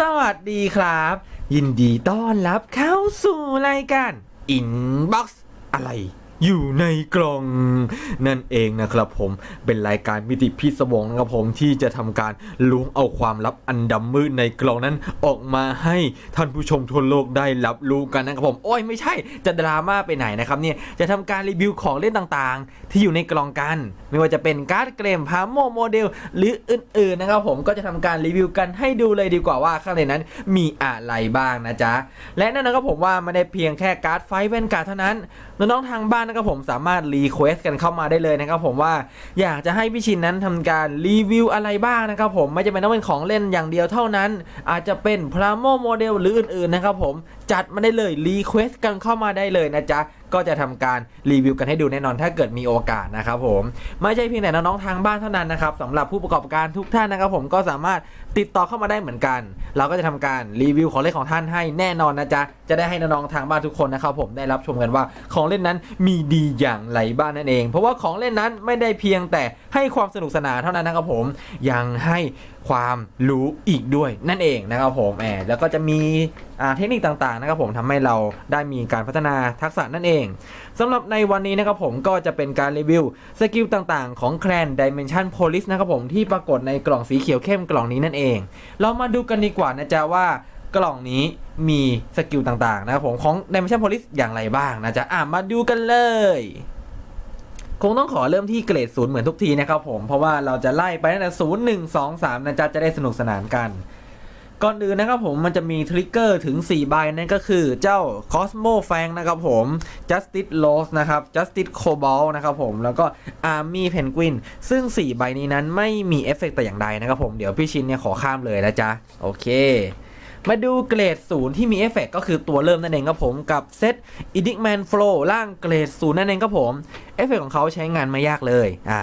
สวัสดีครับ ยินดีต้อนรับเข้าสู่รายการ Inbox อะไร อยู่ในกล่องนั่นเองนะครับผมเป็นรายการมิติพิศวงนะครับผมที่จะทำการล้วงเอาความลับอันดำมืดในกล่องนั้นออกมาให้ท่านผู้ชมทั่วโลกได้รับรู้กันนะครับผมโอ้ยไม่ใช่จะดราม่าไปไหนนะครับเนี่ยจะทำการรีวิวของเล่นต่างๆ ที่อยู่ในกล่องกัน ไม่ว่าจะเป็นการ์ดเกมพาโมโมเดล หรืออื่นๆนะครับผมก็จะทำการรีวิวกันให้ดูเลยดีกว่าว่าข้างในนั้นมีอะไรบ้างนะจ๊ะและแน่นอนครับผมว่าไม่ได้เพียงแค่การ์ดไฟแวนการ์ดเท่านั้น น้องๆทางบ้านนะครับผมสามารถรีเควสกันเข้ามาได้เลยนะครับผมว่าอยากจะให้พี่ชินนั้นทำการรีวิวอะไรบ้างนะครับผมไม่จำเป็นต้องเป็นของเล่นอย่างเดียวเท่านั้น อาจจะเป็นพลาโมโมเดลหรืออื่นๆนะครับผม จัดมาได้เลยรีเควสกันเข้ามาได้เลยนะจ๊ะ ก็จะทำการรีวิวกันให้ดูแน่นอนถ้าเกิดมีโอกาสนะครับผม ไม่ใช่เพียงแต่น้องๆทางบ้านเท่านั้นนะครับสำหรับผู้ประกอบการทุกท่านนะครับผมก็สามารถติดต่อเข้ามาได้เหมือนกัน เราก็จะทำการรีวิวของเล่นของท่านให้แน่นอนนะจ๊ะ จะได้ให้น้องๆทางบ้านทุกคนนะครับผมได้รับชมกันว่าของเล่นนั้นมีดีอย่างไรบ้างนั่นเอง เพราะว่าของเล่นนั้นไม่ได้เพียงแต่ให้ความสนุกสนานเท่านั้นนะครับผมยังให้ความรู้อีกด้วยนั่นเองนะครับผมแอบแล้วก็จะมี เทคนิคต่างๆนะครับผมทำให้เราได้มีการพัฒนาทักษะนั่นเองสำหรับในวันนี้นะครับผมก็จะเป็นการรีวิวสกิลต่างๆ ของแคลน Dimension Police นะครับผมที่ปรากฏในกล่องสีเขียวเข้มกล่องนี้นั่นเอง เรามาดูกันดีกว่านะจ๊ะว่ากล่องนี้มีสกิลต่างๆนะครับผมของ Dimension Police อย่างไรบ้างนะจ๊ะอะมาดูกันเลยคงต้องขอเริ่มที่เกรดศูนย์เหมือนทุกทีนะครับผม เพราะว่าเราจะไล่ไปตั้งแต่ศูนย์หนึ่งสองสามนะจ๊ะจะได้สนุกสนานกัน ก่อนอื่นนะครับผมมันจะมีทริกเกอร์ถึง 4 ใบนั่นก็คือเจ้า Cosmo f a n g นะครับผม Justice Rose นะครับ Justice Cobalt นะครับผม แล้วก็ Army Penguin ซึ่ง 4 ใบนี้นั้นไม่มีเอฟเฟกต์แต่อย่างใดนะครับผม เดี๋ยวพี่ชินเนี่ยขอข้ามเลยนะจ๊ะ โอเคมาดูเกรดศูนย์ที่มีเอฟเฟกต์ก็คือตัวเริ่มนั่นเองครับผมกับเซต e d i c Man Flow ร่างเกรดศูนย์นั่นเองครับผมเอฟเฟกต์ของเขาใช้งานไม่ยากเลยอ่า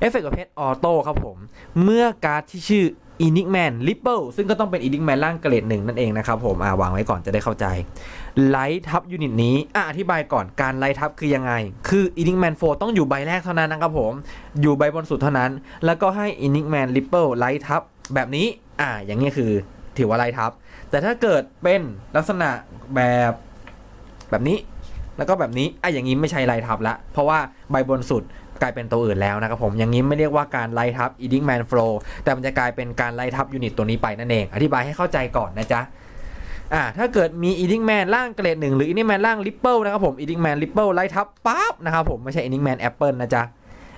เอฟเฟกต์ประเภทออโต้ครับผม เมื่อการ์ดที่ชื่อ e n i g m a n Ripple ซึ่งก็ต้องเป็น e n i g m a n ร่างเกรดหนึ่งนั่นเองนะครับผมอ่าวางไว้ก่อนจะได้เข้าใจไลท์ทับยูนิตนี้อะอธิบายก่อนการไลท์ทับคือยังไง คือ e n i g m a n 4ต้องอยู่ใบแรกเท่านั้นนะครับผม อยู่ใบบนสุดเท่านั้น แล้วก็ให้ e n i g m a n Ripple ไลท์ทับแบบนี้อ่าอย่างนี้คือถือว่าไลท์ทับ แต่ถ้าเกิดเป็นลักษณะแบบแบบนี้แล้วก็แบบนี้อะอย่างนี้ไม่ใช่ไล่ทับละเพราะว่าใบบนสุด กลายเป็นตัวอื่นแล้วนะครับผมอย่างนี้ไม่เรียกว่าการไล่ทับ e d i n g Man Flow แต่มันจะกลายเป็นการไล่ทับยูนิตตัวนี้ไปนั่นเอง อธิบายให้เข้าใจก่อนนะจ๊ะอ่าถ้าเกิดมี e d i n g Man ร่างเกรดหนึ่งหรือ e d i n g Man ร่าง Ripple นะครับผม e d i n g Man Ripple ไล่ทับปั๊บนะครับผมไม่ใช่ e d i n g Man Apple นะจ๊ะ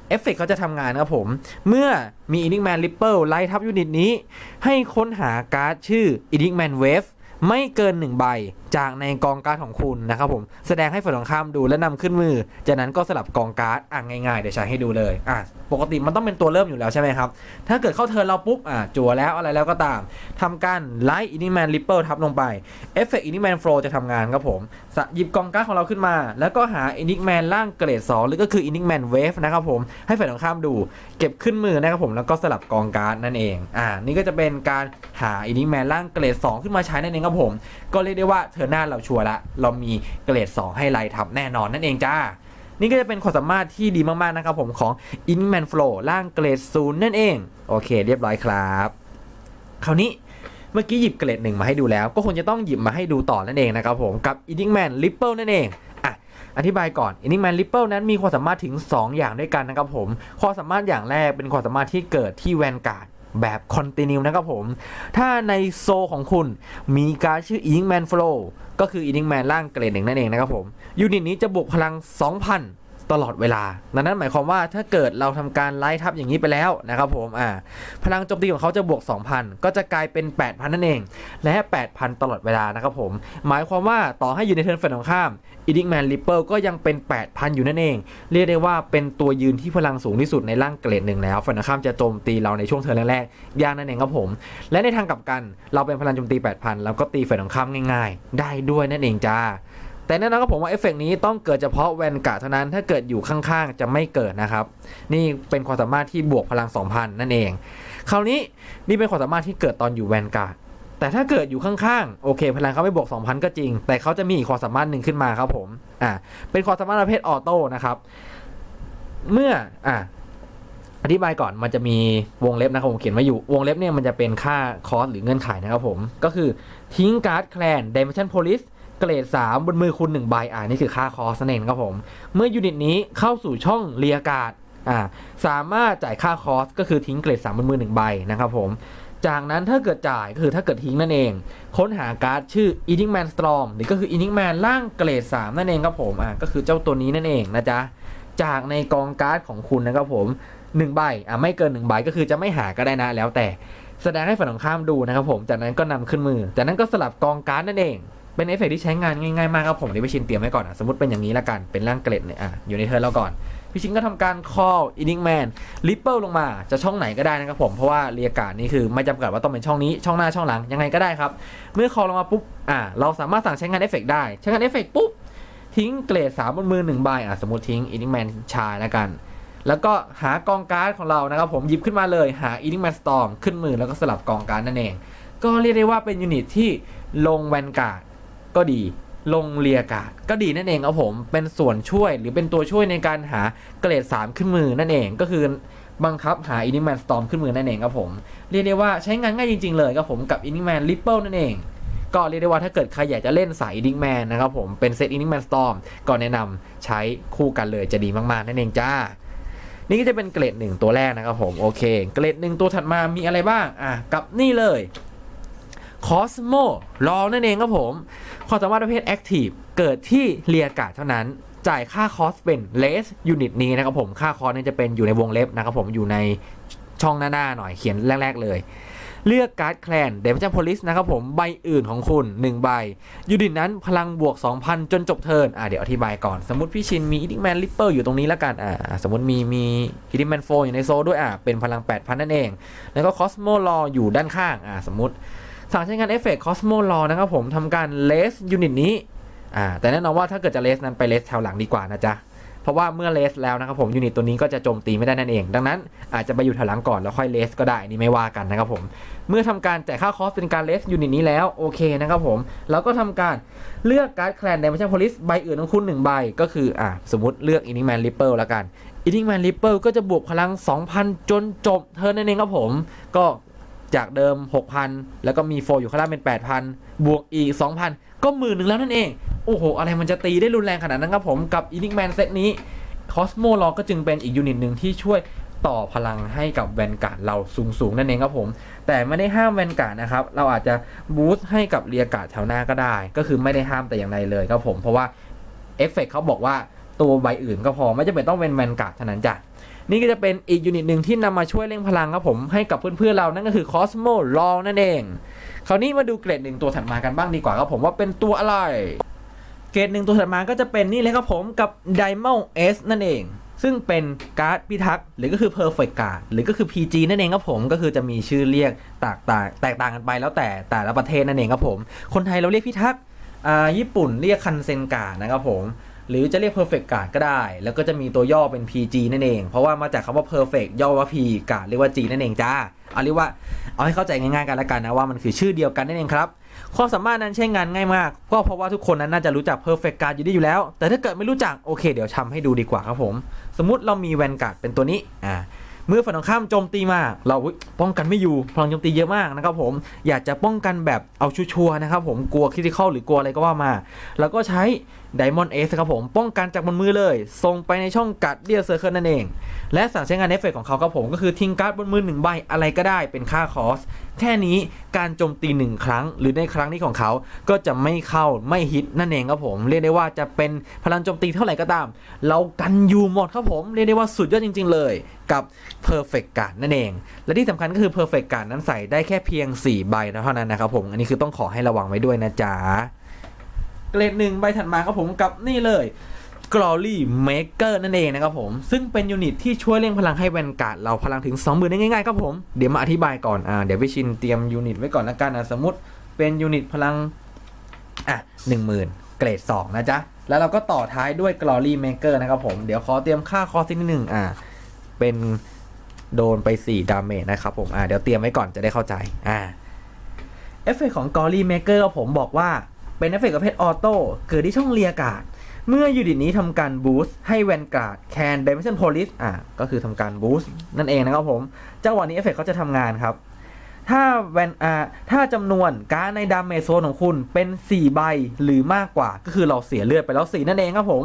เอฟเฟกเขาจะทำงานนะครับผม เมื่อมี e d i n g Man Ripple ไล่ทับยูนิตนี้ ให้ค้นหาการ์ดชื่อ e d i n g Man Wave ไม่เกิน 1 ใบจากในกองการ์ดของคุณนะครับผมแสดงให้ฝ่ายตรงข้ามดูและนำขึ้นมือ จากนั้นก็สลับกองการ์ดอะง่ายๆเดี๋ยวใช้ให้ดูเลยอะปกติมันต้องเป็นตัวเริ่มอยู่แล้วใช่ไหมครับ ถ้าเกิดเข้าเทิร์นเราปุ๊บอะจั่วแล้วอะไรแล้วก็ตามทำการไลท์อินิแมนริปเปิลทับลงไปเอฟเฟกต์อินิแมนโฟลจะทำงานครับผมหยิบกองการ์ดของเราขึ้นมา แล้วก็หาอินิแมนร่างเกรด2หรือก็คืออินิแมนเวฟนะครับผมให้ฝ่ายตรงข้ามดู เก็บขึ้นมือนะครับผมแล้วก็สลับกองการ์ดนั่นเองอ่านี่ก็จะเป็นการหาอินิแมนร่างเกรด 2 ขึ้นมาใช้นั่นเองครับผม ก็เรียกได้ว่าเธอหน้าเราชัวร์ละเรามีเกรด 2 ให้ไล่ทับแน่นอนนั่นเองจ้า นี่ก็จะเป็นความสามารถที่ดีมากๆนะครับผมของ i n m a n Flow ร่างเกรด0นั่นเอง โอเค เรียบร้อยครับ คราวนี้เมื่อกี้หยิบเกรดหนึ่งมาให้ดูแล้ว ก็คงจะต้องหยิบมาให้ดูต่อนั่นเองนะครับผมกับ i n m a n Ripple นั่นเองอะอธิบายก่อน i n m a n Ripple นั้นมีความสามารถถึง 2 อย่างด้วยกันนะครับผม ความสามารถอย่างแรกเป็นความสามารถที่เกิดที่แวนการ์ด แบบคอนติเนียนะครับผม ถ้าในโซของคุณมีการชื่ออิงแมนฟลูก็คืออิงแมนร่างเกรดหนึ่งนั่นเองนะครับผม ยูนิตนี้จะบวกพลัง 2,000 ตลอดเวลาดังนั้นหมายความว่าถ้าเกิดเราทำการไล่ทับอย่างนี้ไปแล้วนะครับผมอ่าพลังโจมตีของเขาจะบวก 2,000 ก็จะกลายเป็น 8,000 นั่นเอง และ 8,000 ตลอดเวลานะครับผม หมายความว่าต่อให้อยู่ในเทิร์นฝั่งตรงข้ามอีดิกแมนริปเปิลก็ยังเป็น 8,000 อยู่นั่นเอง เรียกได้ว่าเป็นตัวยืนที่พลังสูงที่สุดในร่างเกรดหนึ่งแล้วฝั่งตรงข้ามจะโจมตีเราในช่วงเทิร์นแรกๆยากนั่นเองครับผม และในทางกลับกันเราเป็นพลังโจมตี 8,000 แล้วก็ตีฝ่ายตรงข้ามง่าย ๆ ได้ด้วยนั่นเองจ้า แต่แน่นอนครับผมว่าเอฟเฟกต์นี้ต้องเกิดเฉพาะแวนการ์ดเท่านั้นถ้าเกิดอยู่ข้างๆ จะไม่เกิดนะครับ นี่เป็นความสามารถที่บวกพลัง 2,000 นั่นเอง คราวนี้นี่เป็นความสามารถที่เกิดตอนอยู่แวนการ์ดแต่ถ้าเกิดอยู่ข้างๆ โอเค พลังเขาไม่บวก 2,000 ก็จริง แต่เขาจะมีอีกความสามารถหนึ่งขึ้นมาครับผมอ่าเป็นความสามารถประเภทออโต้นะครับเมื่ออ่าอธิบายก่อนมันจะมีวงเล็บนะครับผมเขียนไว้อยู่วงเล็บเนี่ยมันจะเป็นค่าคอสหรือเงื่อนไขนะครับผม ก็คือทิ้งการ์ดแคลน Dimension Police เกรด 3 บนมือคุณ1ใบอ่านี่คือค่าคอสนั่นอครับผม เมื่อยูนิตนี้เข้าสู่ช่องเรียการ์ดอ่าสามารถจ่ายค่าคอสก็คือทิ้งเกรด 3 บนมือ1ใบนะครับผมจากนั้นถ้าเกิดจ่ายก็คือถ้าเกิดทิ้งนั่นเอง ค้นหาการ์ดชื่อ Eating Man Storm หรือก็คือ Eating Man ร่างเกรด 3 นั่นเองครับผมอ่าก็คือเจ้าตัวนี้นั่นเองนะจ๊ะ จากในกองการ์ดของคุณนะครับผม1ใบอ่าไม่เกิน1ใบก็คือจะไม่หาก็ได้นะแล้วแต่แสดงให้ฝั่งตรงข้ามดูนะครับผมจากนั้นก็นำขึ้นมือ จากนั้นก็สลับกองการ์ดนั่นเอง เป็นเอฟเฟกต์ที่ใช้งานง่ายๆมากครับผมที่พี่ชินเตรียมไว้ก่อนอะสมมติเป็นอย่างนี้ละกันเป็นร่างเกล็ดเนี่ยอะอยู่ในเทิร์นเราก่อนพี่ชินก็ทำการ call inning man ripple ลงมาจะช่องไหนก็ได้นะครับผมเพราะว่าเรียกการนี่คือไม่จำกัดว่าต้องเป็นช่องนี้ช่องหน้าช่องหลังยังไงก็ได้ครับ เมื่อ call ลงมาปุ๊บอะเราสามารถสั่งใช้งานเอฟเฟกต์ได้ใช้งานเอฟเฟกต์ปุ๊บทิ้งเกรด3บนมือ1ใบอะสมมติทิ้ง inning man ชายแล้วกัน แล้วก็หากองการ์ดของเรานะครับผมหยิบขึ้นมาเลยหา inning man storm ขึ้นมือแล้วก็สลับกองการ์ดนั่นเอง ก็เรียกได้ว่าเป็นยูนิตที่ลงแวนการ์ด ก็ดีลงเรียการ์ดก็ดีนั่นเองครับผมเป็นส่วนช่วยหรือเป็นตัวช่วยในการหาเกรด 3 ขึ้นมือนั่นเองก็คือบังคับหา Inning Man Storm ขึ้นมือนั่นเองครับผม เรียกได้ว่าใช้งานง่ายจริงๆเลยครับผมกับ Inning Man Ripple นั่นเอง ก็เรียกได้ว่าถ้าเกิดใครอยากจะเล่นสาย Inning Man นะครับผมเป็นเซต Inning Man Storm ก็แนะนำใช้คู่กันเลยจะดีมากๆนั่นเองจ้า นี่ก็จะเป็นเกรดหนึ่งตัวแรกนะครับผมโอเค เกรดหนึ่งตัวถัดมามีอะไรบ้างอะกับนี่เลย คอสโมรอนั่นเองครับผม ความสามารถประเภท Active เกิดที่เรียกาดเท่านั้น จ่ายค่าคอสเป็นเลสยูนิตนี้นะครับผม ค่าคอสเนี่ยจะเป็นอยู่ในวงเล็บนะครับผมอยู่ในช่องหน้าๆหน่อยเขียนแรก ๆ เลย เลือกการ์ดแคลนเดมจัมโพลิสนะครับผมใบอื่นของคุณ 1 ใบ ยูนิตนั้นพลังบวก 2,000 จนจบเทิร์นอะเดี๋ยวอธิบายก่อน สมมติพี่ชินมีอิดิแมนลิปเปอร์อยู่ตรงนี้แล้วกันอ่าสมมติมีมีอิดิแมนโฟอยู่ในโซลด้วยอะเป็นพลัง 8,000 นั่นเอง แล้วก็คอสโมรออยู่ด้านข้างอ่าสมมติ สั่งใช้งานเอฟเฟกต์คอสโมลอนะครับผมทำการเลสยูนิตนี้อ่าแต่แน่นอนว่าถ้าเกิดจะเลสนั้นไปเลสแถวหลังดีกว่านะจ๊ะเพราะว่าเมื่อเลสแล้วนะครับผมยูนิตตัวนี้ก็จะโจมตีไม่ได้นั่นเอง ดังนั้นอาจจะไปอยู่แถวหลังก่อนแล้วค่อยเลสก็ได้นี่ไม่ว่ากันนะครับผมเมื่อทำการจ่ายค่าคอสเป็นการเลสยูนิตนี้แล้วโอเคนะครับผมแล้วก็ทำการเลือกการ์ดแคลนเดมชั่นโพลิสใบอื่นของคุณหนึ่งใบก็คืออ่าสมมติเลือกอินิแมนริปเปิลแล้วกันอินิแมนริปเปิลก็จะบวกพลัง 2,000 จนจบเทิร์นนั่นเองครับผม ก็ จากเดิม 6,000 แล้วก็มีโฟอยู่ข้างล่างเป็น 8,000 บวกอีก 2,000 ก็หมื่นหนึ่งแล้วนั่นเอง โอ้โห อะไรมันจะตีได้รุนแรงขนาดนั้นครับผมกับอินิกแมนเซตนี้คอสโมลอก็จึงเป็นอีกยูนิตหนึ่งที่ช่วยต่อพลังให้กับแวนการ์ดเราสูงๆ นั่นเองครับผม แต่ไม่ได้ห้ามแวนการ์ดนะครับ เราอาจจะบูสต์ให้กับเรียการ์ดแถวหน้าก็ได้ ก็คือไม่ได้ห้ามแต่อย่างใดเลยครับผม เพราะว่าเอฟเฟกเขาบอกว่าตัวใบอื่นก็พอไม่จำเป็นต้องเป็นแวนการ์ดเท่านั้นจ้ะ นี่ก็จะเป็นอีกยูนิตหนึ่งที่นำมาช่วยเร่งพลังครับผมให้กับเพื่อนๆเรานั่นก็คือ Cosmo l o นั่นเอง คราวนี้มาดูเกรดหนึ่งตัวถัดมากันบ้างดีกว่าครับผมว่าเป็นตัวอะไร เกรดหนึ่งตัวถัดมาก็จะเป็นนี่เลยครับผมกับ Diamond S นั่นเองซึ่งเป็นการ์ดพิทักษ์หรือก็คือ Perfect Card หรือก็คือ PG นั่นเองครับผมก็คือจะมีชื่อเรียกแตกต่างแตกต่างกันไปแล้วแต่แต่ละประเทศนั่นเองครับผม คนไทยเราเรียกพิทักษ์อ่าญี่ปุ่นเรียกคันเซนกานะครับผม หรือจะเรียก perfect card ก็ได้ แล้วก็จะมีตัวย่อเป็น PG นั่นเอง เพราะว่ามาจากคำว่า perfect ย่อว่า P กาดเรียกว่า G นั่นเองจ้าเอาเรียกว่าเอาให้เข้าใจง่ายๆกันละกันนะว่ามันคือชื่อเดียวกันนั่นเองครับความสามารถนั้นใช้งานง่ายมาก ก็เพราะว่าทุกคนนั้นน่าจะรู้จัก perfect card อยู่ดีอยู่แล้ว แต่ถ้าเกิดไม่รู้จักโอเค เดี๋ยวทำให้ดูดีกว่าครับผม สมมุติเรามีแวนการ์ดเป็นตัวนี้อ่า เมื่อฝ่ายตรงข้ามโจมตีมา เราป้องกันไม่อยู่พลังโจมตีเยอะมากนะครับผมอยากจะป้องกันแบบเอาชัวร์นะครับผมกลัวคริติคอลหรือกลัวอะไรก็ว่ามา แล้วก็ใช้ไดมอนด์เอสครับผมป้องกันจากบนมือเลยส่งไปในช่องกัดเดียเซอร์เคิลนั่นเอง และสั่งใช้งานเอฟเฟกของเขาครับผมก็คือทิ้งการ์ดบนมือหนึ่งใบอะไรก็ได้เป็นค่าคอสแค่นี้การโจมตีหนึ่งครั้ง หรือในครั้งนี้ของเขาก็จะไม่เข้าไม่ฮิตนั่นเองครับผมเรียกได้ว่าจะเป็นพลังโจมตีเท่าไหร่ก็ตาม เรากันอยู่หมดครับผมเรียกได้ว่าสุดยอดจริง ๆ เลย กับ Perfect Card นั่นเอง และที่สำคัญก็คือ Perfect Card นั้นใส่ได้แค่เพียง 4 ใบเท่านั้นนะครับผม อันนี้คือต้องขอให้ระวังไว้ด้วยนะจ๊ะ เกรดหนึ่งใบถัดมาครับผมกับนี่เลย Glory Maker นั่นเองนะครับผม ซึ่งเป็นยูนิตที่ช่วยเร่งพลังให้แวนการ์ดเราพลังถึง 20,000ได้ง่ายๆครับผม เดี๋ยวมาอธิบายก่อน อ่า เดี๋ยวพี่ชินเตรียมยูนิตไว้ก่อนละกันนะสมมติเป็นยูนิตพลัง อะ10,000เกรด 2 นะจ๊ะ แล้วเราก็ต่อท้ายด้วย Glory Maker นะครับผม เดี๋ยวขอเตรียมค่าคอสิดนึงอ่า เป็นโดนไป 4 ดาเมจนะครับผม อ่าเดี๋ยวเตรียมไว้ก่อนจะได้เข้าใจ อ่า เอฟเฟกของ Glory Maker ก็ผมบอกว่าเป็นเอฟเฟกประเภทออโต้เกิดที่ช่องเรียการ์ดเมื่อยูนิตนี้ทำการบูสต์ให้แวนการ์ดแคนเดิเมชันโพลิสอะก็คือทำการบูสต์นั่นเองนะครับผมจังหวะนี้เอฟเฟกเขาจะทำงานครับ ถ้าแวนอ่าถ้าจำนวนการดในดาเมจโซนของคุณเป็น 4 ใบหรือมากกว่าก็คือเราเสียเลือดไปแล้ว 4 นั่นเองครับผม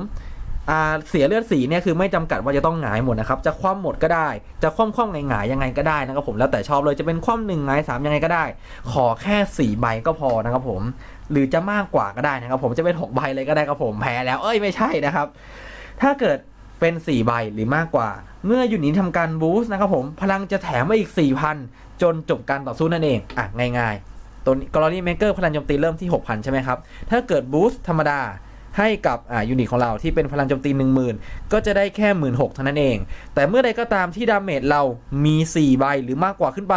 เสียเลือดสีเนี่ยคือไม่จำกัดว่าจะต้องหงายหมดนะครับ จะคว่ำหมดก็ได้ จะคว่ำคว่ำหงายหงายๆยังไงก็ได้นะครับผมแล้วแต่ชอบเลยจะเป็นคว่ำหนึ่งหงายสามยังไงก็ได้ ขอแค่4ใบก็พอนะครับผม หรือจะมากกว่าก็ได้นะครับ ผมจะเป็น6ใบเลยก็ได้ครับผมแพ้แล้วเอ้ยไม่ใช่นะครับ ถ้าเกิดเป็น4ใบหรือมากกว่า เมื่อยูนิตทำการบูสต์นะครับผมพลังจะแถมมาอีก 4,000 จนจบการต่อสู้นั่นเองอะง่ายๆตัวกรณีเมเกอร์พลังโจมตีเริ่มที่ 6,000 ใช่ไหมครับ ถ้าเกิดบูสต์ธรรมดา ให้กับอ่ายูนิตของเราที่เป็นพลังโจมตี 10,000 ก็จะได้แค่ 1 6ื่นเท่านั้นเอง แต่เมื่อใดก็ตามที่ดาเมจเรามี 4 ใบหรือมากกว่าขึ้นไป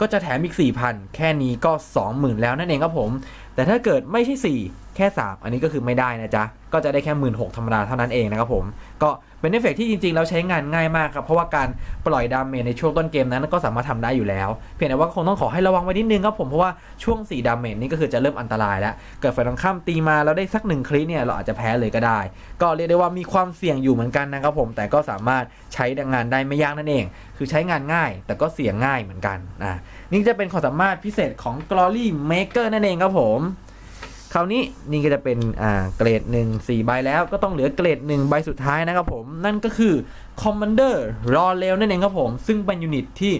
ก็จะแถมอีก 4,000 แค่นี้ก็ 20,000 แล้วนั่นเองครับผม แต่ถ้าเกิดไม่ใช่ 4 แค่ 3 อันนี้ก็คือไม่ได้นะจ๊ะ ก็จะได้แค่ 16,000ธรรมดาเท่านั้นเองนะครับผม ก็เป็นเอฟเฟกที่จริงๆ แล้วใช้งานง่ายมากครับ เพราะว่าการปล่อยดาเมจในช่วงต้นเกมนั้นก็สามารถทำได้อยู่แล้ว เพียงแต่ว่าคงต้องขอให้ระวังไว้นิดนึงครับผม เพราะว่าช่วง 4 ดาเมจนี่ก็คือจะเริ่มอันตรายแล้ว เกิดฝ่ายตรงข้ามตีมาแล้วได้สักหนึ่งคลิเนี่ยเราอาจจะแพ้เลยก็ได้ ก็เรียกได้ว่ามีความเสี่ยงอยู่เหมือนกันนะครับผม แต่ก็สามารถใช้งานได้ไม่ยากนั่นเอง คือใช้งานง่าย แต่ก็เสี่ยงง่ายเหมือนกันอ่านี่จะเป็นความสามารถพิเศษของ Glory Maker นั่นเองครับผม คราวนี้นี่ก็จะเป็นอ่าเกรดหนึ่งสี่ใบแล้วก็ต้องเหลือเกรดหนึ่งใบสุดท้ายนะครับผม นั่นก็คือ Commander รอเลวนั่นเองครับผม ซึ่งเป็นยูนิตที่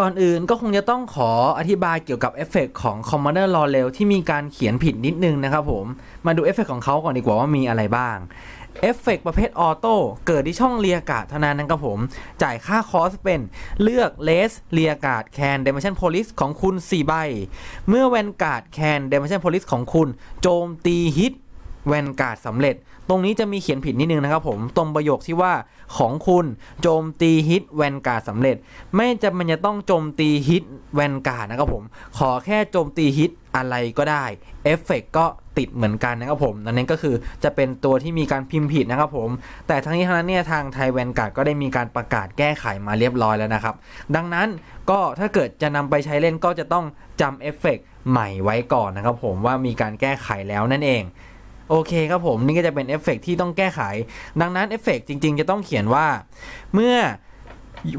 ก่อนอื่นก็คงจะต้องขออธิบายเกี่ยวกับเอฟเฟกของ Commander r o l e ที่มีการเขียนผิดนิดนึงนะครับผม มาดูเอฟเฟกของเขาก่อนดีกว่าว่ามีอะไรบ้างเอฟเฟกประเภทออโต้เกิดที่ช่องเรียกาดเท่านั้นนะครับผม จ่ายค่าคอสเป็นเลือกเลสเรียกาดแคนเดมชันโพลิสของคุณ 4 ใบ เมื่อแวนการ์ดแคนเดมชันโพลิสของคุณ โจมตีฮิต แวนการ์ดสำเร็จ ตรงนี้จะมีเขียนผิดนิดนึงนะครับผมตรงประโยคที่ว่าของคุณโจมตีฮิตแวนการ์ดสำเร็จ ไม่จำเป็นจะต้องโจมตีฮิตแวนการ์ดนะครับผมขอแค่โจมตีฮิตอะไรก็ได้เอฟเฟกก็ติดเหมือนกันนะครับผมนั่นเองก็คือจะเป็นตัวที่มีการพิมพ์ผิดนะครับผม แต่ทั้งนี้ทั้งนั้นเนี่ยทางไทยแวนการ์ดก็ได้มีการประกาศแก้ไขมาเรียบร้อยแล้วนะครับ ดังนั้นก็ถ้าเกิดจะนำไปใช้เล่นก็จะต้องจำเอฟเฟกใหม่ไว้ก่อนนะครับผมว่ามีการแก้ไขแล้วนั่นเอง โอเคครับผมนี่ก็จะเป็นเอฟเฟกที่ต้องแก้ไข ดังนั้นเอฟเฟกจริง ๆ จะต้องเขียนว่า เมื่อ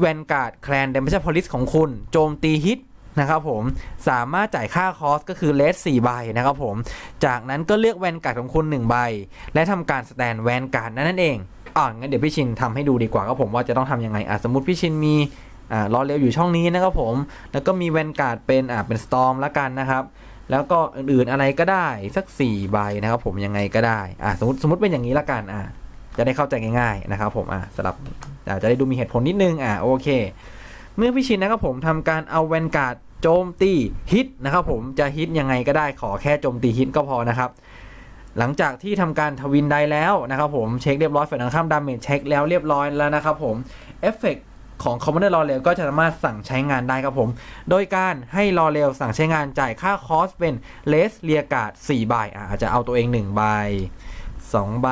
แวนการ์ดแคลนเดมเชอร์พลิสของคุณ โจมตีฮิตนะครับผมสามารถจ่ายค่าคอสก็คือเลส4ใบนะครับผม จากนั้นก็เลือกแวนการ์ดของคุณ1ใบ และทำการสแตนแวนการ์ดนั่นเองอ่างั้นเดี๋ยวพี่ชินทำให้ดูดีกว่าครับผมว่าจะต้องทำยังไงอะสมมติพี่ชินมีอ่ารอเร็วอยู่ช่องนี้นะครับผม แล้วก็มีแวนการ์ดเป็นอ่าเป็นสตอมละกันนะครับ แล้วก็อื่นๆอะไรก็ได้สัก4ใบนะครับผมยังไงก็ได้อ่าสมมติสมมติเป็นอย่างนี้ละกันอ่าจะได้เข้าใจง่ายๆนะครับผมอ่าสำหรับอ่าจะได้ดูมีเหตุผลนิดนึงอ่าโอเค เมื่อพี่ชินนะครับผมทำการเอาแวนการ์ดโจมตีฮิตนะครับผมจะฮิตยังไงก็ได้ขอแค่โจมตีฮิตก็พอนะครับหลังจากที่ทำการทวินได้แล้วนะครับผมเช็คเรียบร้อยฝ่ายตรงข้ามดาเมจเช็คแล้วเรียบร้อยแล้วนะครับผมเอฟเฟก ของ Commander รอเรลก็จะสามารถสั่งใช้งานได้ครับผม โดยการให้รอเรลสั่งใช้งานจ่ายค่าคอสเป็นเลสเรียกาด4ใบอาจจะเอาตัวเอง1ใบ2ใบ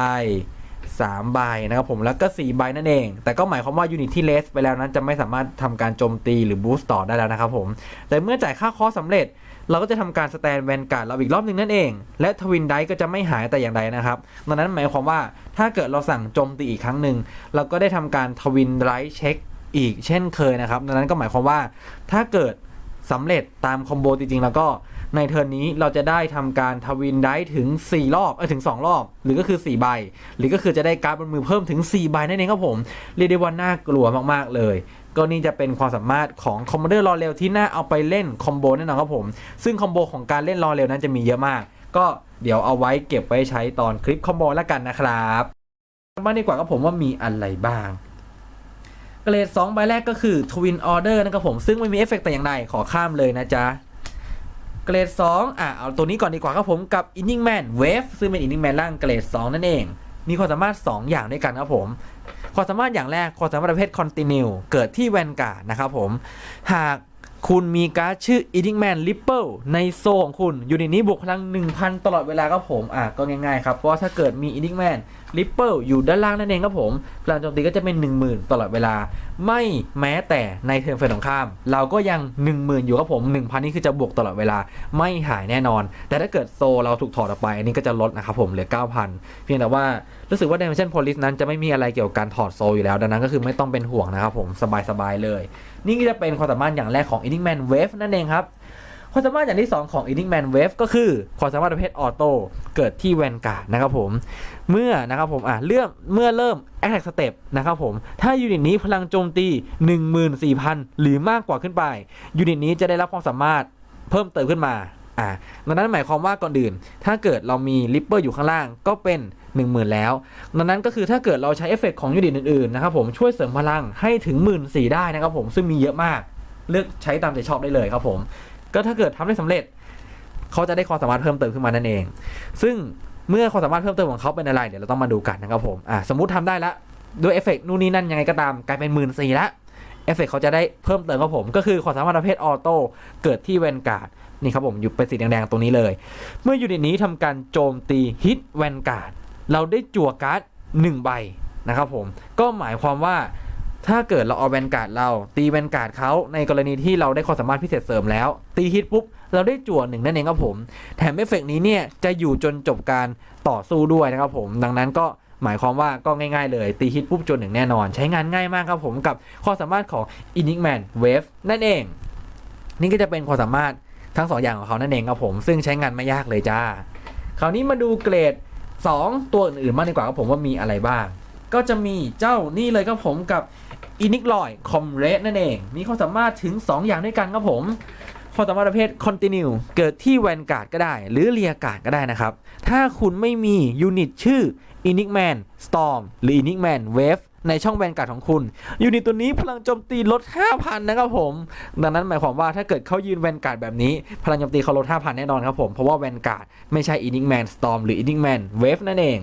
3ใบนะครับผมแล้วก็ 4 ใบนั่นเอง แต่ก็หมายความว่ายูนิตที่เลสไปแล้วนั้นจะไม่สามารถทำการโจมตีหรือบูสต์ต่อได้แล้วนะครับผม แต่เมื่อจ่ายค่าคอสสำเร็จ เราก็จะทำการสแตนแวนการ์ดเราอีกรอบหนึ่งนั่นเอง และทวินไดก็จะไม่หายแต่อย่างใดนะครับดังนั้นหมายความว่าถ้าเกิดเราสั่งโจมตีอีกครั้งหนึ่งเราก็ได้ทำการทวินไรเช็ค อีกเช่นเคยนะครับ ดังนั้นก็หมายความว่าถ้าเกิดสำเร็จตามคอมโบจริงๆ แล้วก็ในเทิร์นนี้เราจะได้ทำการทวินได้ถึง 4 รอบเออถึง 2 รอบ หรือก็คือ 4 ใบ หรือก็คือจะได้การ์ดบนมือเพิ่มถึง 4 ใบนั่นเองครับผมเรียกได้ว่าน่ากลัวมากๆเลย ก็นี่จะเป็นความสามารถของคอม m ม n เดอร์รอเร็วที่น่าเอาไปเล่นคอมโบแน่นอนครับผม ซึ่งคอมโบของการเล่นรอเร็วนั้นจะมีเยอะมาก ก็เดี๋ยวเอาไว้เก็บไว้ใช้ตอนคลิปคอมโบแล้วกันนะครับมาดีกว่าครับผมว่ามีอะไรบ้าง เกรด2ใบแรกก็คือ Twin Order นะครับผม ซึ่งไม่มีเอฟเฟกต์แต่อย่างใดขอข้ามเลยนะจ๊ะ เกรด 2 อะ เอาตัวนี้ก่อนดีกว่าครับผมกับ Inning Man Wave ซึ่งเป็น Inning Man ร่างเกรด 2 นั่นเอง มีความสามารถ 2 อย่างด้วยกันครับผมความสามารถอย่างแรกความสามารถประเภท Continue เกิดที่แวนการ์ดนะครับผม หากคุณมีการ์ดชื่อ Inning Man Ripple ในโซของคุณ อยูนิตนี้บวกพลัง 1,000 ตลอดเวลาครับผม อะก็ง่ายๆครับ เพราะถ้าเกิดมี Inning Man Ripple อยู่ด้านล่างนั่นเองครับผมพลังโจมตีก็จะเป็น 10,000 ตลอดเวลา ไม่แม้แต่ในเทิร์นเฟรนของข้าม เราก็ยัง 10,000 อยู่ครับผม 1,000 นี่คือจะบวกตลอดเวลาไม่หายแน่นอน แต่ถ้าเกิดโซเราถูกถอดออกไป อันนี้ก็จะลดนะครับผมเหลือ 9,000 เพียงแต่ว่ารู้สึกว่า Dimension Police นั้นจะไม่มีอะไรเกี่ยวกับการถอดโซอยู่แล้ว ดังนั้นก็คือไม่ต้องเป็นห่วงนะครับผมสบายๆเลย นี่ก็จะเป็นความสามารถอย่างแรกของ Inning Man Wave นั่นเองครับ ความสามารถอย่างที่ 2 ของ Inning Man Wave ก็คือความสามารถประเภทออโต้เกิดที่แวนการ์ดนะครับผม เมื่อนะครับผมอะเริ่มเมื่อเริ่ม Attack Step นะครับผม ถ้ายูนิตนี้พลังโจมตี 14,000 หรือมากกว่าขึ้นไป ยูนิตนี้จะได้รับความสามารถเพิ่มเติมขึ้นมาอะดังนั้นหมายความว่าก่อนอื่น ถ้าเกิดเรามีลิปเปอร์อยู่ข้างล่างก็เป็น 10,000 แล้ว ดังนั้นก็คือถ้าเกิดเราใช้เอฟเฟกต์ของยูนิตอื่นๆนะครับผมช่วยเสริมพลังให้ถึง 1 4ื่นได้นะครับผมซึ่งมีเยอะมากเลือกใช้ตามใจชอบได้เลยครับผม ก็ถ้าเกิดทำได้สำเร็จ เขาจะได้ความสามารถเพิ่มเติมขึ้นมานั่นเอง ซึ่งเมื่อความสามารถเพิ่มเติมของเขาเป็นอะไรเดี๋ยวเราต้องมาดูกันนะครับผมอ่าสมมุติทำได้แล้วด้วยเอฟเฟกต์นู่นนี่นั่นยังไงก็ตามกลายเป็นหมื่นสี่ละเอฟเฟกต์เขาจะได้เพิ่มเติมครับผม ก็คือความสามารถประเภทออโต้เกิดที่แวนการ์ดนี่ครับผมอยู่เป็นสีแดงๆตรงนี้เลย เมื่อยูนิตนี้ทำการโจมตีฮิตแวนการ์ดเราได้จั่วการ์ดหนึ่งใบนะครับผมก็หมายความว่า ถ้าเกิดเราเอาแวนการ์ดเรา ตีแวนการ์ดเขาในกรณีที่เราได้ความสามารถพิเศษเสริมแล้ว ตีฮิตปุ๊บ เราได้จั่วหนึ่งนั่นเองครับผม แถมเอฟเฟกต์นี้เนี่ยจะอยู่จนจบการต่อสู้ด้วยนะครับผม ดังนั้นก็หมายความว่าก็ง่ายๆเลย ตีฮิตปุ๊บจนหนึ่งแน่นอน ใช้งานง่ายมากครับผมกับความสามารถของ Enigman Wave นั่นเอง นี่ก็จะเป็นความสามารถทั้งสองอย่างของเขานั่นเองครับผม ซึ่งใช้งานไม่ยากเลยจ้า คราวนี้มาดูเกรด 2 ตัวอื่นๆบ้างดีกว่าครับผมว่ามีอะไรบ้าง ก็จะมีเจ้านี่เลยครับผมกับ อินิกลอยคอมเรสนั่นเอง มีความสามารถถึง 2 อย่างด้วยกันครับผมความสามารถประเภท Continue เกิดที่แวนการ์ดก็ได้ หรือเรียการ์ดก็ได้นะครับ ถ้าคุณไม่มียูนิตชื่อ Enigman Storm หรือ Enigman Wave ในช่องแวนการ์ดของคุณยูนิตตัวนี้พลังโจมตีลด 5,000 นะครับผม ดังนั้นหมายความว่าถ้าเกิดเขายืนแวนการ์ดแบบนี้ พลังโจมตีเขาลด 5,000 แน่นอนครับผม เพราะว่าแวนการ์ดไม่ใช่ Enigman Storm หรือ Enigman Wave นั่นเอง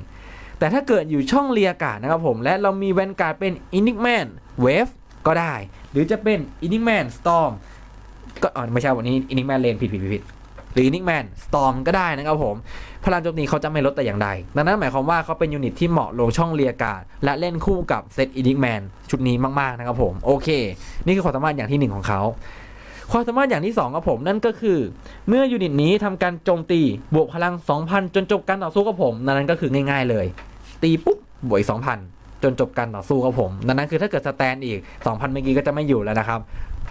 แต่ถ้าเกิดอยู่ช่องเรียการนะครับผมและเรามีแวนการ์ดเป็น Enigman Wave ก็ได้ หรือจะเป็น Enigman Storm ก็อ๋อไม่ใช่วันนี้ Enigman Lane ผิดผิดผิดผิดหรือ Enigman Storm ก็ได้นะครับผม พลังโจมตีเขาจะไม่ลดแต่อย่างใด ดังนั้นหมายความว่าเขาเป็นยูนิตที่เหมาะลงช่องเรียการและเล่นคู่กับเซต Enigman ชุดนี้มากๆนะครับผมโอเค นี่คือความสามารถอย่างที่หนึ่งของเขา ความสามารถอย่างที่2ครับผมนั่นก็คือ เมื่อยูนิตนี้ทำการโจมตีบวกพลัง 2,000 จนจบการต่อสู้กับผมดังนั้นก็คือง่าย ๆเลย ตีปุ๊บบวกอีก2,000 จนจบการต่อสู้กับผมดังนั้นคือถ้าเกิดสแตนอีก 2,000 เมื่อกี้ก็จะไม่อยู่แล้วนะครับ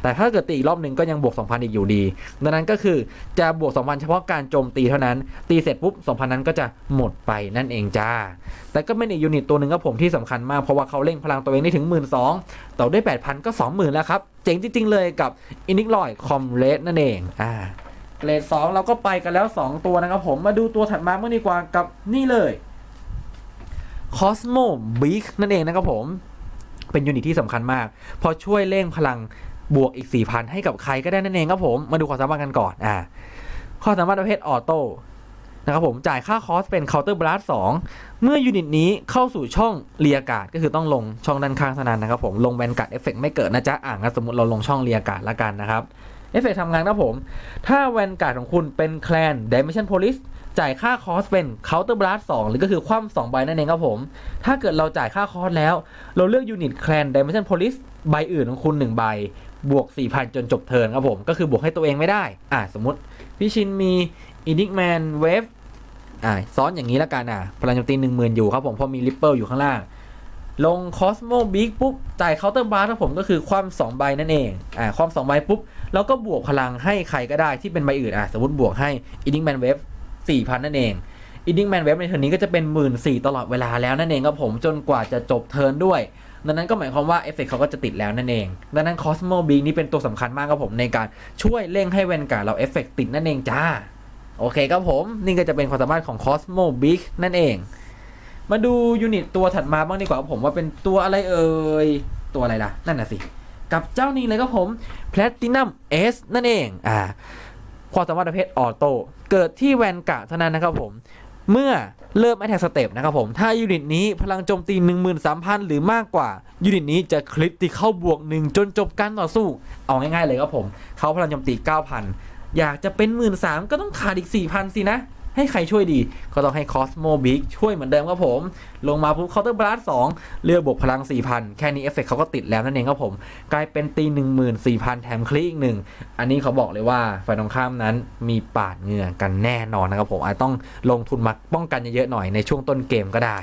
แต่ถ้าเกิดตีอีกรอบหนึ่งก็ยังบวก 2,000 อีกอยู่ดี ดังนั้นก็คือจะบวก 2,000 เฉพาะการโจมตีเท่านั้น ตีเสร็จปุ๊บ 2,000 นั้นก็จะหมดไปนั่นเองจ้า แต่ก็เป็นอีกยูนิตตัวหนึ่งครับผมที่สำคัญมาก เพราะว่าเขาเร่งพลังตัวเองได้ถึง 1 2 0 0 0ต่อด้วย 8,000 ก็ 20,000 แล้วครับ เจ๋งจริง ๆ เลยกับ i n i c l o y c o m r a d e นั่นเองอ่าเกรด2เราก็ไปกันแล้ว 2 ตัวนะครับผมมาดูตัวถัดมาเมื่อดีกว่ากับนี่เลย Cosmo Beak นั่นเองนะครับผม เป็นยูนิตที่สำคัญมากเพราะช่วยเร่งพลัง บวกอีก 4,000 ให้กับใครก็ได้นั่นเองครับผม มาดูความสามารถกันก่อน อ่า ความสามารถประเภทออโต้นะครับผม จ่ายค่าคอสเป็น Counter Blast 2เมื่อยูนิตนี้เข้าสู่ช่องเรียการ์ดก็คือต้องลงช่องด้านข้างเท่านั้นนะครับผม ลงแวนการ์ดเอฟเฟกไม่เกิดนะจ๊ะ อ่างสมมติเราลงช่องเรียการ์ดละกันนะครับ เอฟเฟกทำงานครับผม ถ้าแวนการ์ดของคุณเป็นแคลน Dimension Police จ่ายค่าคอสเป็น Counter Blast 2หรือก็คือคว่ำ2ใบนั่นเองครับผม ถ้าเกิดเราจ่ายค่าคอสแล้ว เราเลือกยูนิตแคลน Dimension Police ใบอื่นของคุณ 1 ใบ บวก 4,000 จนจบเทิร์นครับผม ก็คือบวกให้ตัวเองไม่ได้ อ่าสมมติ พี่ชินมี Enigman Wave อ่าซ้อนอย่างนี้ละกันอะพลังโจมตีหนึ่งหมื่นอยู่ครับผมพราะมีริปเปิลอยู่ข้างล่าง ลง Cosmo Big ปุ๊บ จ่าย Counter Blast ครับผมก็คือความ2ใบนั่นเองอ่าความ2ใบปุ๊บ แล้วก็บวกพลังให้ใครก็ได้ที่เป็นใบอื่นอะสมมติบวกให้ Eating Man Wave 4,000 นั่นเอง Eating Man Wave ในเทิร์นนี้ก็จะเป็น 1 4 0 0 0ตลอดเวลาแล้วนั่นเองครับผมจนกว่าจะจบเทิร์นด้วย ดังนั้นก็หมายความว่าเอฟเฟกเขาก็จะติดแล้วนั่นเอง ดังนั้น Cosmo Big นี่เป็นตัวสำคัญมากครับผมในการช่วยเร่งให้แวนการ์ดเราเอฟเฟกติดนั่นเองจ้า โอเคครับผมนี่ก็จะเป็นความสามารถของ Cosmo Big นั่นเอง มาดูยูนิตตัวถัดมาบ้างดีกว่าครับผมว่าเป็นตัวอะไรเอ่ยตัวอะไรล่ะ นั่นน่ะสิ กับเจ้านี้เลยครับผม Platinum S นั่นเองอ่าความสามารถประเภทออโต้เกิดที่แวนการ์ดเท่านั้นนะครับผม เมื่อเริ่ม Attack Step นะครับผม ถ้ายูนิตนี้พลังโจมตี 13,000 หรือมากกว่า ยูนิตนี้จะคลิปตีเข้าบวก 1 จนจบการต่อสู้ เอาง่ายๆเลยครับผม เขาพลังโจมตี 9,000 อยากจะเป็น 13,000ก็ต้องขาดอีก 4,000 สินะ ให้ใครช่วยดี ก็ต้องให้ Cosmo Big ช่วยเหมือนเดิมครับผม ลงมาปุ๊บ Counter Blast 2เลือบวกพลัง 4,000 แค่นี้เอฟเฟกเขาก็ติดแล้วนั่นเองครับผม กลายเป็นตี14,000 แถมคลิกอีกหนึ่ง อันนี้เขาบอกเลยว่าฝ่ายตรงข้ามนั้นมีปาดเหงื่อกันแน่นอนนะครับผมอาจต้องลงทุนมาป้องกันเยอะๆหน่อยในช่วงต้นเกมก็ได้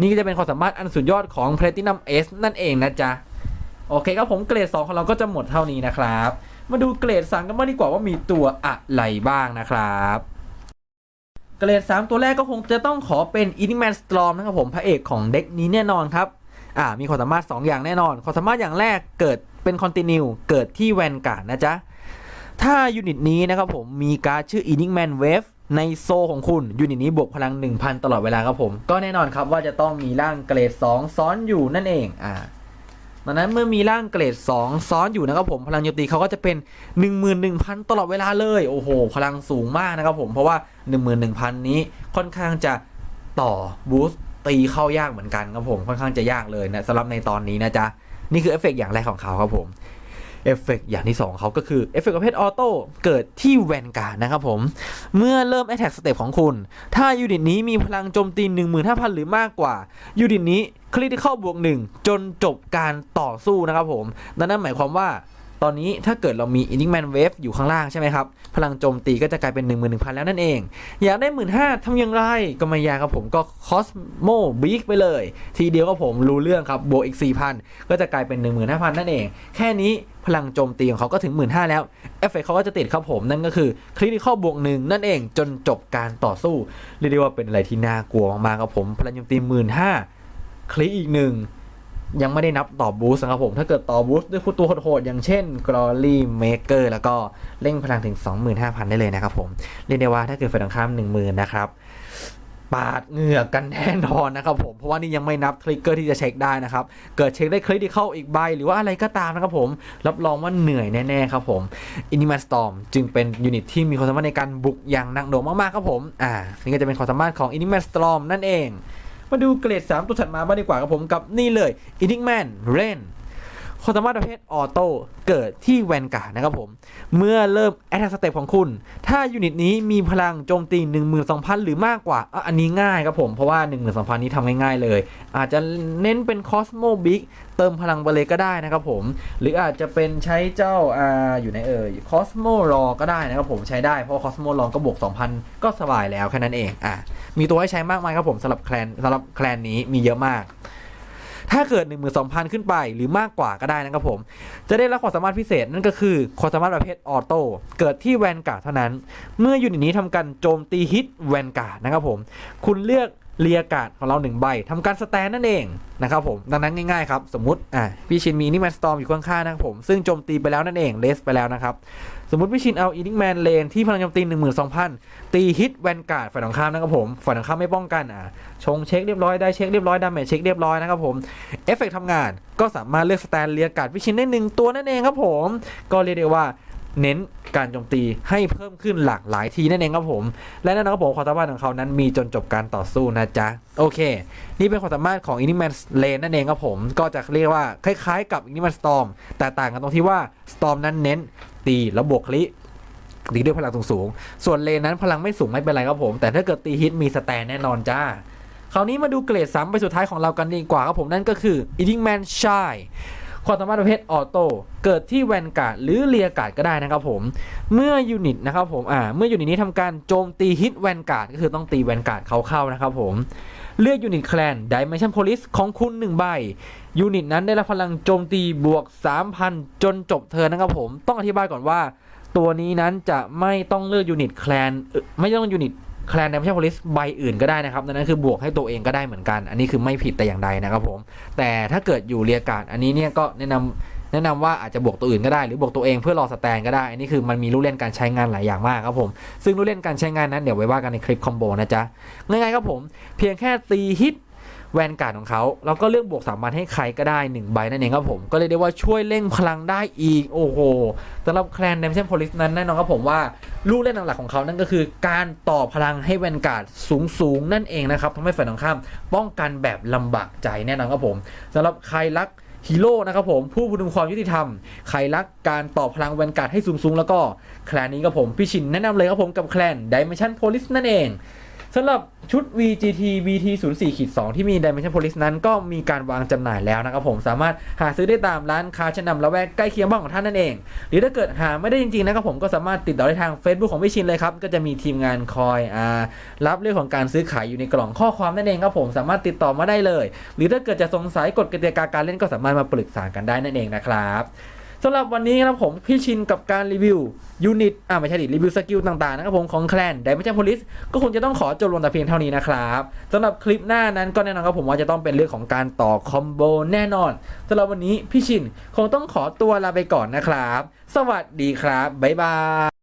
นี่ก็จะเป็นความสามารถอันสุดยอดของ Platinum S นั่นเองนะจ๊ะโอเคครับผมเกรด 2 ของเราก็จะหมดเท่านี้นะครับ มาดูเกรด3กันบ้างดีกว่าว่ามีตัวอะไรบ้างนะครับ เกรด3 ตัวแรกก็คงจะต้องขอเป็น i n i m a n Storm นะครับผมพระเอกของเด็กนี้แน่นอนครับอ่ามีความสามารถ 2 อย่างแน่นอน ความสามารถอย่างแรกเกิดเป็น Continue เกิดที่แวนการ์ดนะจ๊ะ ถ้ายูนิตนี้นะครับผมมีการ์ดชื่อ i n i m a n Wave ในโซของคุณยูนิตนี้บวกพลัง 1,000 ตลอดเวลาครับผม ก็แน่นอนครับว่าจะต้องมีร่างเกรด 2 ซ้อนอยู่นั่นเองอ่า ดังนั้นเมื่อมีร่างเกรด 2 ซ้อนอยู่นะครับผมพลังโจมตีเขาก็จะเป็น 11,000 ตลอดเวลาเลยโอ้โห พลังสูงมากนะครับผมเพราะว่า 11,000 นี้ค่อนข้างจะต่อบูสต์ตีเข้ายากเหมือนกันครับผมค่อนข้างจะยากเลยนะสำหรับในตอนนี้นะจ๊ะนี่คือเอฟเฟกต์อย่างแรกของเขาครับผม เอฟเฟกต์อย่างที่สองเขาก็คือเอฟเฟกต์ประเภทออโต้เกิดที่แวนการ์ดนะครับผม เมื่อเริ่มแอทแทกสเต็ปของคุณ ถ้ายูนิตนี้มีพลังโจมตี 15,000 หรือมากกว่ายูนิตนี้คริติคอลบวก 1 จนจบการต่อสู้นะครับผมดังนั้นหมายความว่า ตอนนี้ถ้าเกิดเรามี i n i n g Man Wave อยู่ข้างล่างใช่ไหมครับ พลังโจมตีก็จะกลายเป็น 11,000 แล้วนั่นเอง อยากได้ 15,000ทำอย่างไร ก็ไม่ยากครับผมก็ Cosmo Big ไปเลย ทีเดียวก็ผมรู้เรื่องครับบวกอีก 4,000 ก็จะกลายเป็น 15,000 นั่นเอง แค่นี้พลังโจมตีของเขาก็ถึง 15,000แล้ว เอฟเฟกเขาก็จะติดครับผม นั่นก็คือคริติคอบวกหนึ่งนั่นเองจนจบการต่อสู้เรียกได้ว่าเป็นอะไรที่น่ากลัวมากครับผมพลังโจมตี 15,000คลิกอีกหนึ่ง ยังไม่ได้นับต่อบูสต์นะครับผม ถ้าเกิดต่อบูสต์ด้วยตัวโหดๆอย่างเช่น Glory Maker แล้วก็เร่งพลังถึง 25,000 ได้เลยนะครับผม เรียกได้ว่าถ้าเกิดฝ่ายตรงข้าม 10,000 นะครับ ปาดเหงือกกันแน่นอนนะครับผม เพราะว่านี่ยังไม่นับทริกเกอร์ที่จะเช็คได้นะครับ เกิดเช็คได้คลิที่เข้าอีกใบ หรือว่าอะไรก็ตามนะครับผม รับรองว่าเหนื่อยแน่ๆครับผมอินิมันสตอมจึงเป็นยูนิตที่มีความสามารถในการบุกอย่างหนักหน่วงมากๆครับผม อ่านี่ก็จะเป็นความสามารถของอินิมันสตอมนั่นเอง มาดูเกรด 3 ตัวถัดมาบ้างดีกว่าครับผมกับนี่เลย Enigman Rain ความสามารถประเภทออโต้เกิดที่แวนการ์ดนะครับผม เมื่อเริ่ม Attack Step ของคุณ ถ้ายูนิตนี้มีพลังโจมตี 12,000 หรือมากกว่า อันนี้ง่ายครับผม เพราะว่า 12,000 นี้ทำง่ายๆเลย อาจจะเน้นเป็น Cosmo Big เติมพลังไปเลยก็ได้นะครับผม หรืออาจจะเป็นใช้เจ้าอ่าอยู่ในเอ่ย Cosmo Raw ก็ได้นะครับผมใช้ได้เพราะ Cosmo Raw ก็บวก 2,000 ก็สบายแล้วแค่นั้นเองอะมีตัวให้ใช้มากมายครับผมสำหรับแคลนสำหรับแคลนนี้มีเยอะมาก ถ้าเกิด 12,000 ขึ้นไปหรือมากกว่าก็ได้นะครับผม จะได้รับความสามารถพิเศษนั่นก็คือความสามารถประเภทออโต้เกิดที่แวนการ์ดเท่านั้น เมื่อยูนิตนี้ทำการโจมตีฮิตแวนการ์ดนะครับผม คุณเลือกเรียกาดของเราหนึ่งใบทำการสแตนนั่นเองนะครับผมดังนั้นง่ายๆครับ สมมติอะพี่ชินมีนี่แมนสตอมอยู่ข้างๆนะครับผม ซึ่งโจมตีไปแล้วนั่นเองเลสไปแล้วนะครับ สมมติพี่ชินเอาอีนิงแมนเลนที่พลังโจมตี 12,000 ตีฮิตแวนการ์ดฝ่ายตรงข้ามนะครับผมฝ่ายตรงข้ามไม่ป้องกันอะชงเช็คเรียบร้อยได้เช็คเรียบร้อยดาเมจเช็คเรียบร้อยนะครับผมเอฟเฟกต์ทำงานก็สามารถเลือกสแตนเรียการ์ดวิชินได้หนึ่งตัวนั่นเองครับผม ก็เรียกได้ว่าเน้นการโจมตีให้เพิ่มขึ้นหลากหลายทีนั่นเองครับผม และนั่นนะครับผมความสามารถของเขานั้นมีจนจบการต่อสู้นะจ๊ะ โอเค นี่เป็นความสามารถของ i n i m a n Lane นั่นเองครับผม ก็จะเรียกว่าคล้ายๆกับ i n i m a n Storm แต่ต่างกันตรงที่ว่า Storm นั้นเน้น ตีแล้วบวกคลิตีด้วยพลังสูงๆส่วนเลนนั้นพลังไม่สูงไม่เป็นไรครับผม แต่ถ้าเกิดตีฮิตมีสแตนแน่นอนจ้าคราวนี้มาดูเกรด3ไปสุดท้ายของเรากันดีกว่าครับผมนั่นก็คือ Eating Man Shy ความสามารถประเภทออโต้เกิดที่แวนการ์ดหรือเรียการ์ดก็ได้นะครับผม เมื่อยูนิตนะครับผมอ่าเมื่อยูนิตนี้ทำการโจมตีฮิตแวนการ์ดก็คือต้องตีแวนการ์ดเข้าๆนะครับผม เลือกยูนิตแคลน Dimension Police ของคุณ 1 ใบ ยูนิตนั้นได้รับพลังโจมตีบวก 3,000 จนจบเทิร์นะครับผม ต้องอธิบายก่อนว่า ตัวนี้นั้นจะไม่ต้องเลือกยูนิตแคลนไม่ต้องยูนิตแคลน Dimension Police ใบอื่นก็ได้นะครับดังนั้นคือบวกให้ตัวเองก็ได้เหมือนกัน อันนี้คือไม่ผิดแต่อย่างใดนะครับผม แต่ถ้าเกิดอยู่เรียการ์ดอันนี้เนี่ยก็แนะนำ แนะนำว่าอาจจะบวกตัวอื่นก็ได้หรือบวกตัวเองเพื่อรอสแตนก็ได้ อันนี้คือมันมีรูปเล่นการใช้งานหลายอย่างมากครับผม ซึ่งรูปเล่นการใช้งานนั้นเดี๋ยวไว้ว่ากันในคลิปคอมโบนะจ๊ะง่ายๆครับผม เพียงแค่ตีฮิตแวนการ์ดของเขาแล้วก็เลือกบวกสามพันให้ใครก็ได้1ใบนั่นเองครับผมก็เลยได้ว่าช่วยเร่งพลังได้อีกโอ้โหสำหรับแคลนเดมเชนโพลิสนั้นแน่นอนครับผมว่าลูกเล่นหลักของเขานั่นก็คือ การต่อพลังให้แวนการ์ดสูงๆนั่นเองนะครับทำให้ฝ่ายตรงข้ามป้องกันแบบลำบากใจแน่นอนครับผมสำหรับใครรัก ฮีโร่นะครับผมผู้พูดถึงความยุติธรรมใครรักการต่อพลังแวนการ์ดให้สูงๆ แล้วก็แคลนนี้ครับผมพี่ชินแนะนำเลยครับผมกับแคลนดิเมชันโพลิสนั่นเอง สำหรับชุด VGT BT 0 4ขีด2ที่มี Dimension Police นั้นก็มีการวางจำหน่ายแล้วนะครับผมสามารถหาซื้อได้ตามร้านค้าชั้นนำละแวกใกล้เคียงบ้านของท่านนั่นเอง หรือถ้าเกิดหาไม่ได้จริงๆนะครับผมก็สามารถติดต่อได้ทาง Facebook ของพี่ชินเลยครับ ก็จะมีทีมงานคอยอารับเรื่องของการซื้อขายอยู่ในกล่องข้อความนั่นเองครับผมสามารถติดต่อมาได้เลย หรือถ้าเกิดจะสงสัยกฎกติกาการเล่นก็สามารถมาปรึกษากันได้นั่นเองนะครับ สำหรับวันนี้นะครับผมพี่ชินกับการรีวิวยูนิตอ่าไม่ใช่ดิรีวิวสกิลต่างๆนะครับผมของแคลนไดไม่ใช่โพลิสก็คงจะต้องขอจบลงแต่เพียงเท่านี้นะครับสำหรับคลิปหน้านั้นก็แน่นอนครับผมว่าจะต้องเป็นเรื่องของการต่อคอมโบแน่นอนสำหรับวันนี้พี่ชินคงต้องขอตัวลาไปก่อนนะครับ สวัสดีครับบ๊ายบาย